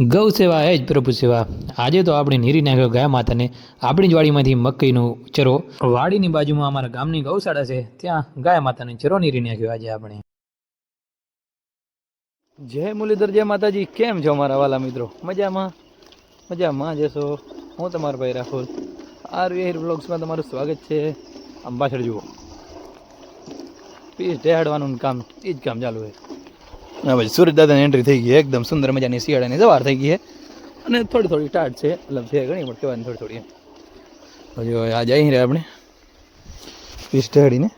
ગૌ સેવા એ જ પ્રભુ સેવા. આજે તો આપણે નીરી નાખ્યો ગાય માતાને. આપણી જ વાડીમાંથી મકઈનો ચરો. વાડીની બાજુમાં અમારા ગામની ગૌશાળા છે. ત્યાં ગાય માતાને ચરો નીરી નાખ્યો આજે આપણે. જય મુરલીધર, જય માતાજી. કેમ છો મારા વાલા મિત્રો? મજામાં? મજામાં જશો હું તમારો ભાઈ રાહુલ. આર વી બ્લોગ્સમાં તમારું સ્વાગત છે. આમ પાછળ જુઓ. પીસ ઢેહાડવાનું કામ એ જ કામ ચાલુ છે. હા ભાઈ સુરજ દાદાની એન્ટ્રી થઈ ગઈ એકદમ સુંદર મજાની શિયાળાની સવાર થઈ ગઈ અને થોડી થોડી ટાટ છે, મતલબ છે ઘણી, પણ કહેવાની થોડી થોડી હજુ આ હવે આજે અહીં રહે આપણે. પીસ ઢેહાડીને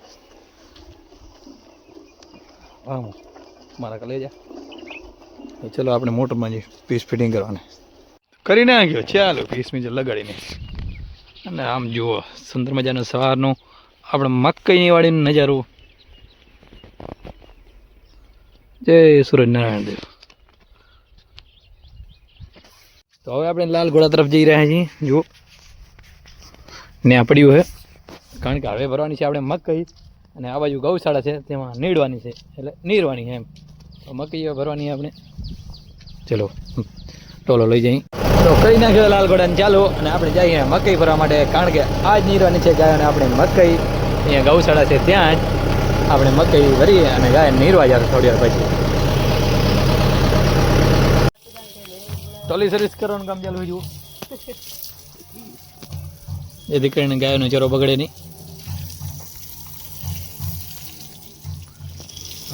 હા મારા કલે જા. ચલો આપણે મોટરમાં જઈએ પીસ ફિટિંગ કરવાને. કરી ગયો, ચાલો પીસ મીજર લગાડીને. અને આમ જુઓ, સુંદર મજાનો સવારનો આપણે મકઈની વાડીનો નજારો. જય સૂરજનારાયણ દેવ તો હવે આપણે લાલ ઘોડા તરફ જઈ રહ્યા છીએ. જુઓ. ને આપડ્યું પડ્યું છે. કારણ કે હવે ભરવાની છે, આપણે મકઈ અને આ બાજુ ગૌશાળા છે, તેમાં નીડવાની છે, એટલે નીરવાની છે એમ. તો મકઈ ભરવાની આપણે. ચલો, ટોલો લઈ જઈ તો કઈ નાખ્યો લાલ ઘોડાને, ચાલો, અને આપણે જઈએ મકઈ ભરવા માટે, કારણ કે આ જ નીરવાની છે ગાય અને આપણે મકઈ, અહીંયા ગૌશાળા છે, ત્યાં જ આપણે મકઈ ભરીએ અને ગાય નીરવા જાય થોડી વાર પછી. ટોલી સર્વિસ કરવાનું કામ ચાલુ જુઓ. જેથી કરીને ગાયનો ચરો બગડે નહીં.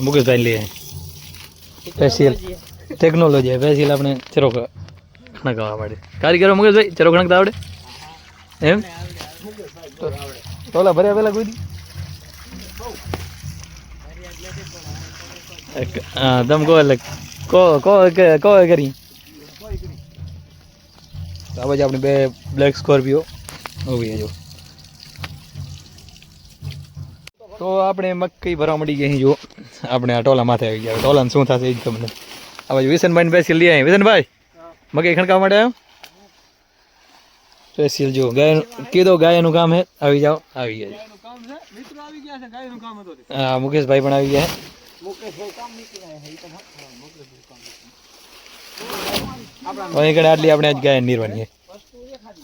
મુકેશભાઈ લઈએ સ્પેશિયલ ટેકનોલોજી સ્પેશિયલ આપણે ચરો ખણકાવવા માટે કારીગરો મુકેશભાઈ ચરો ખણકતા આવડે? એમ? ટોલા ભર્યા પેલા કોઈ દી? એક- કો એટલે કહો કે- કહો કરી. આ બાજુ આપણે બે બ્લેક સ્કોર્પિયો ઊભી જો. તો આપણે મક્કી ભરવા મળી ગઈ જો. આપણે આ ટોલા માથે આવી ગયા. ટોલાને શું થશે એ જ તમને આ બાજુ વિસનભાઈને બેસી લઈ આવી વિસનભાઈ મકઈ ખણકાવવા માટે આવ્યો? સ્પેશિયલ જો ગાય કીધો ગાયનું કામ હે આવી જાઓ. આવી ગયા હા મુકેશભાઈ પણ આવી ગયા તો કણે આટલી આપણે આજ ગાય નીરવાની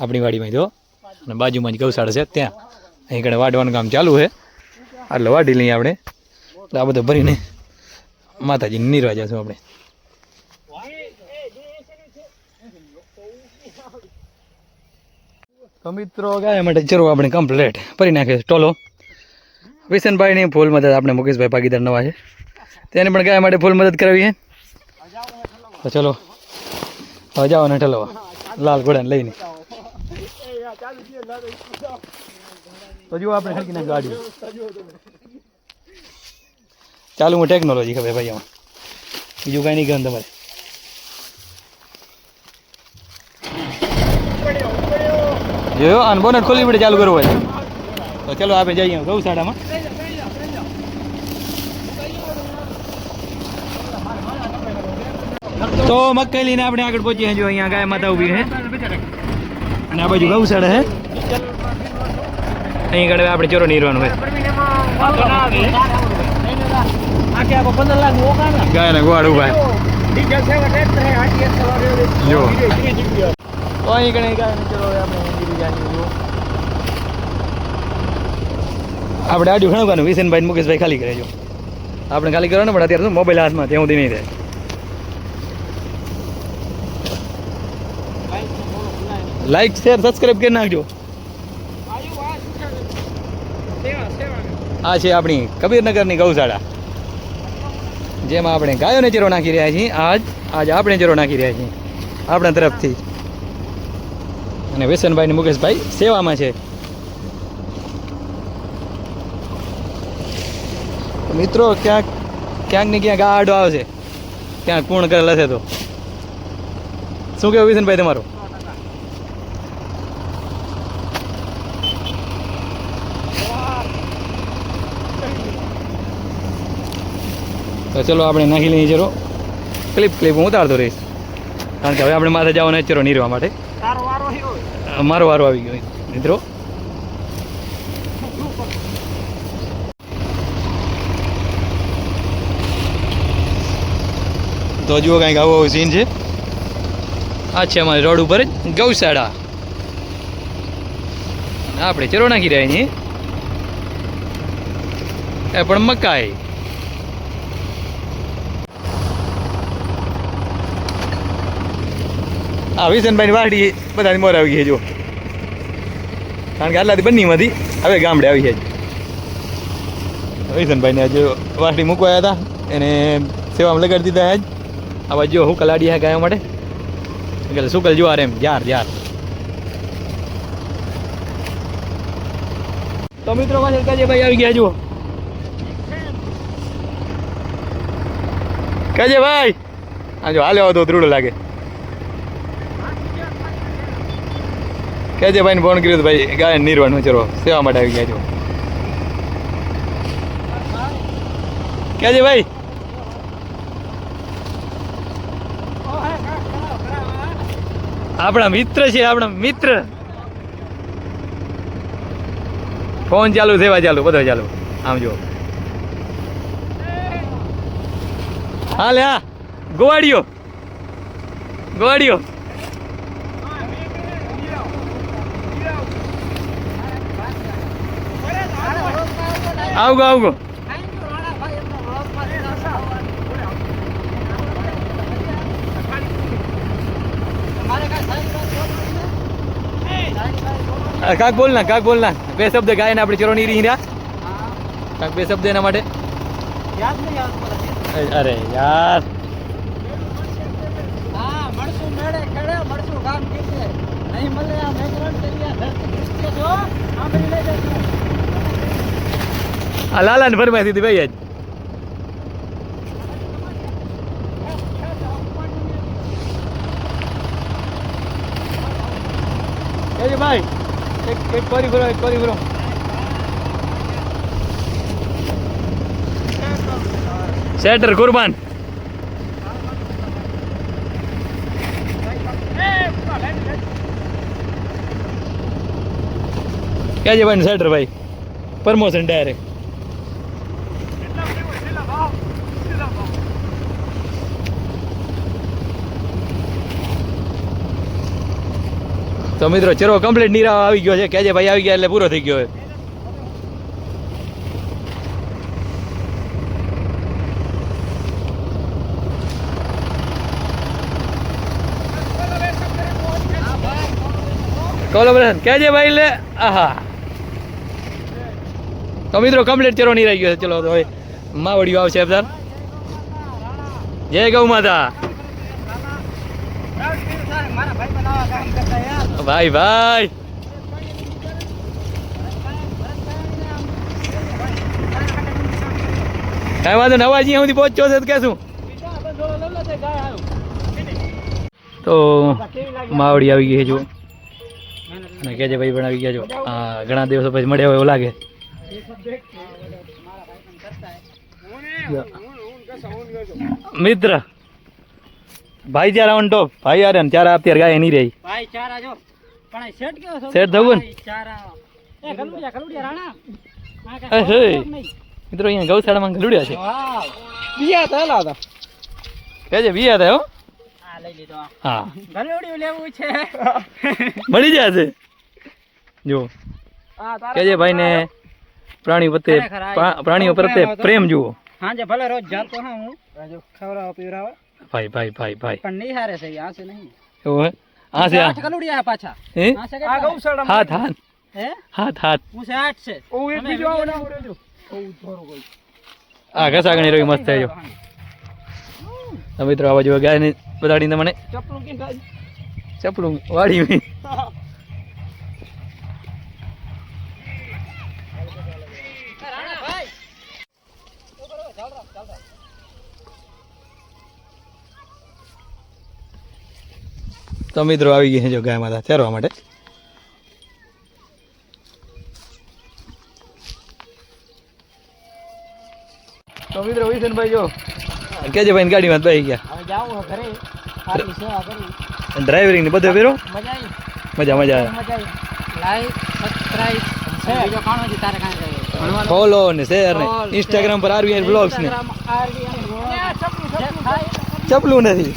આપણી વાડીમાં જો. અને બાજુમાં જ ગૌશાળા છે ત્યાં. અહીં કણે વાડવાનું કામ ચાલુ છે. એટલે વાડી લઈએ આપણે. એટલે આ બધું ભરીને માતાજીને નીરવા જશું આપણે. તો મિત્રો, ગાય માટે જરૂર આપણે કમ્પ્લેટ ભરી નાખે ટોલો. વિશનભાઈની ફૂલ મદદ આપણે મુકેશભાઈ ભાગીદાર નવા છે. તેને પણ ગાય માટે ફૂલ મદદ કરાવી છે. તો ચલો. હવે જાઓ ને ઠલવા લાલ ઘોડાને લઈને તો જુઓ આપણે હરકી નાખ ગાડી ચાલુ હું ટેકનોલોજી ખબર ભાઈ આમાં બીજું કાંઈ નહીં ગયું તમારે જોયો અને બોનટ ખોલી પડે ચાલુ કરવું હોય તો ચલો આપણે જઈએ ગૌશાળામાં તો મકાઈ લઈને આપણે આગળ પહોંચીએ જો અહીંયા ગાય માતા ઊભી છે. અને આ બાજુ ગૌશાળા હે અહીં આગળ આપણે ચોરો નીરવાનું હોય. ગાયને ગોળ ઊભા જો. આપણે આપણે આડ્યું ઘણું વિસનભાઈ ને મુકેશભાઈ ખાલી કરે, જો. આપણે ખાલી કરવાનું, પણ અત્યારે મોબાઈલ હાથમાં, ત્યાં સુધી નહીં રહે. લાઈક શેર સબસ્ક્રાઈબ કરી નાખજો. આ છે આપણી કબીરનગરની ગૌશાળા, જેમાં આપણે ગાયોને ચેરો નાખી રહ્યા છીએ. આજ આજ આપણે ચેરો નાખી રહ્યા છીએ, આપણા તરફથી. અને વેસનભાઈ ને મુકેશભાઈ સેવામાં છે. મિત્રો, ક્યાંક ક્યાંક ને ક્યાંક આડો આવશે. ક્યાંક પૂર્ણ કરેલ હશે તો. શું કહેવું વિસનભાઈ તમારું? તો ચલો આપણે નાખી લઈએ ચરો ક્લિપ ક્લિપ હું ઉતારતો રહીશ. કારણ કે હવે આપણે માથે જવાના ચરો નીરવા માટે. મારો વારો આવી ગયો. મિત્રો. તો જુઓ કાંઈક આવો આવો સીન છે. આ છે અમારી રોડ ઉપર જ ગૌશાળા. આપણે ચરો નાખી રહ્યા છીએ. એ પણ મકાઈ. આ વિસનભાઈની વાડી બધાની મોર આવી ગઈ જો. કારણ કે આટલાથી બંનીમાંથી હવે ગામડે આવી ગયા વિસનભાઈને આજે વાડી મૂકવા હતા. એને સેવામાં લગાડી દીધા આજ આવા જો હું કલાડી હા ગાયો માટે. એટલે સુકલ જોવા એમ, જાર જાર. તો મિત્રો કાજે ભાઈ આવી ગયા, જુઓ. કાજે ભાઈ આ જો હાલે ધ્રુડો લાગે. કેજે ભાઈને ફોન કર્યો ભાઈ ગાય નિર્વાણ ચરો સેવા માટે આવી ગયા છો. કેજે ભાઈ આપણા મિત્ર છે, આપણા મિત્ર. ફોન ચાલુ, સેવા ચાલુ, બધો ચાલુ. આમ જો હા લે હા. ગોવાડીઓ ગોવાડીઓ આવગો આવગો. કાક બોલ ના, કાક બોલ ના. બે શબ્દ ગાયને આપણે ચરો નહીં રહ્યા કાક બે શબ્દ એના માટે. અરે યાર. મળશું કામ નહીં મળે આ લાલાને ફરમાઈ દીધી ભાઈ આજ ભાઈ એક એક કોરી ભરો એક કોરી ભરો સેટર કુરબાન કહેજે ભાઈ સેટર ભાઈ પ્રમોશન ડાયરેક્ટ તો મિત્રો ચરો કમ્પ્લીટ નીરા આવી ગયો છે. કેજે ભાઈ આવી ગયા એટલે પૂરો થઈ ગયો કેજે ભાઈ લે આહા. તો મિત્રો કમ્પ્લીટ ચરો નીરાઈ ગયો છે. ચલો હવે માવડીઓ આવશે અબદાર જય ગૌ માતા. ભાઈ ભાઈ કઈ વાંધો નવા અહીંયા સુધી પહોંચ્યો છે કે શું? તો માવડી આવી ગઈ જો અને કે ભાઈ પણ આવી ગયા છો હા ઘણા દિવસો પછી મળ્યા હોય એવું લાગે. મિત્ર, ભાઈ જ્યારે ઓન ટોપ ભાઈ યાર ત્યારે અત્યારે ગાય નહીં રહી. ભાઈ, ચાર જો. પણ આ શેઠ કેવો શેઠ થવું ને? ભાઈ ચારા. એ ગલુડિયા ગલુડિયા રાણા. હે. મિત્રો અહીંયા ગૌશાળામાં ગલુડ્યા છે. બીયા હેલા હતા કે છે બિયા થાય હો. લઈ લીધો. હા. ગલુડિયું લેવું છે. મળી જશે જો. કેજે છે ભાઈને પ્રાણી પ્રત્યે પ્રાણીઓ પ્રત્યે પ્રેમ જુઓ. હાંજે ભલે રોજ જાતો હા હું ખવડાવ પીવડાવ. ભાઈ ભાઈ ભાઈ ભાઈ. પણ નહીં હારે છે આ છે નહીં. એવું હે? હા છે આઠ કલુડિયા હે પાછા. હે? આ કેટલા? હાથ હાથ હે હાથ હાથ હું? છે આઠ છે. તમે વીડિયો આ ઘસાગણી રહી મસ્ત થઈ જો તો મિત્રો આવા જેવા ગાયને બતાડીને મને ચપલું કે થાય? ચપલું વાળી મેં. તો મિત્રો આવી ગયા છે જો ગાય માતા ચરવા માટે. તો મિત્રો વિશનભાઈ જો કેજે ભાઈ ગાડીમાં જ બેસી ગયા? હવે જાવું ઘરે. સારી સેવા કરી. ડ્રાઇવરિંગ ને બધે ફેરો મજા આવી. મજા મજા આવે. મજા આવી. લાઈક સબસ્ક્રાઇબ ફોલો ને શેર ને ઇન્સ્ટાગ્રામ પર આરવીઆઈ બ્લોગ્સ ને. જે ચપલું નથી.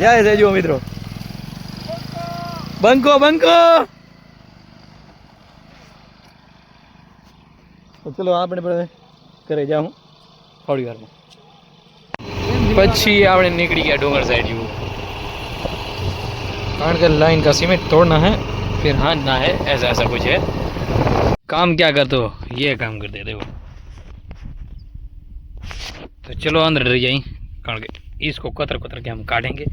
જાય છે જુઓ મિત્રો. બંકો બંકો તો ચલો આપણે પણ ઘરે જાઉં થોડી વારમાં પછી આપણે નીકળી ગયા डोंगर साइड यू कारण का लाइन का सीमेंट तोड़ना है फिर हानना है ऐसा ऐसा कुछ है काम क्या करते हो ये काम करते हैं देखो तो चलो अंदर रह जाए कारण के इसको कतर कतर के हम काटेंगे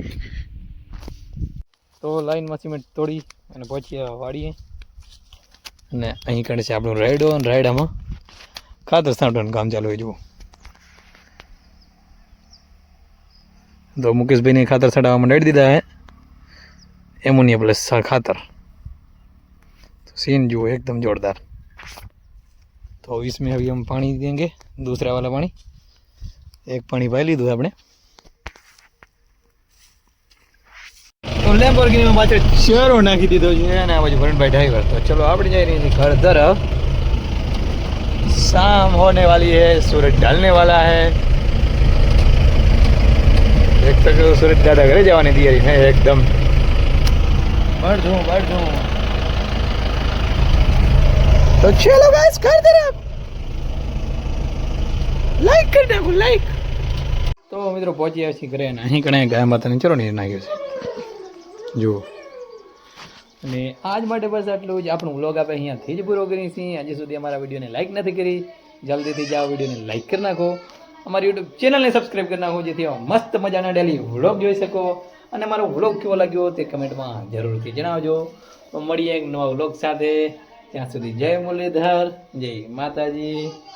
તો લાઈનમાં સિમેન્ટ તોડી અને પછી આ વાળીએ અને અહીં કરે છે આપણું રાયડો અને રાયડામાં ખાતર છાંટવાનું કામ ચાલુ હોય જુઓ તો મુકેશભાઈને ખાતર છાંટવા માંડી દીધા હે एमोनिया प्लस खातर तो सीन जो है एकदम जोरदार तो इसमें अभी हम पानी देंगे दूसरा वाला पानी एक पानी पाई લીધું આપણે લેમ્બોર્ગિનીમાં પાછળ ચેરો નાખી દીધો છે અને આ બાજુ ભરણભાઈ ડ્રાઈવર તો ચલો આપણે જઈ રહી છીએ ઘર તરફ शाम होने वाली है सूरज ढलने वाला है देख सकते हो सूरज दादा घरे જવાની તૈયારી है एकदम बढ़ दूं बढ़ दूं तो चलो गाइस घर तरफ લાઈક કરી નાખો લાઈક તો મિત્રો પહોંચી આવ્યા છીએ ઘરે અને અહીં કણે ગાય માતાને ચરો નીર નાખ્યો છે જુઓ. અને આજ માટે બસ આટલું જ. આપણું વ્લોગ આપણે અહીંયાથી જ પૂરો કરીએ છીએ. હજી સુધી અમારા વિડીયોને લાઈક નથી કરી. જલ્દીથી જાઓ વિડીયોને લાઈક કરી નાખો. અમારી યુટ્યુબ ચેનલને સબસ્ક્રાઈબ કરી નાખો, જેથી મસ્ત મજાના ડેલી વ્લોગ જોઈ શકો. અને મારો વ્લોગ કેવો લાગ્યો તે કમેન્ટમાં જરૂરથી જણાવજો. મળીએ એક નવા વ્લોગ સાથે. ત્યાં સુધી જય મુરલીધર, જય માતાજી.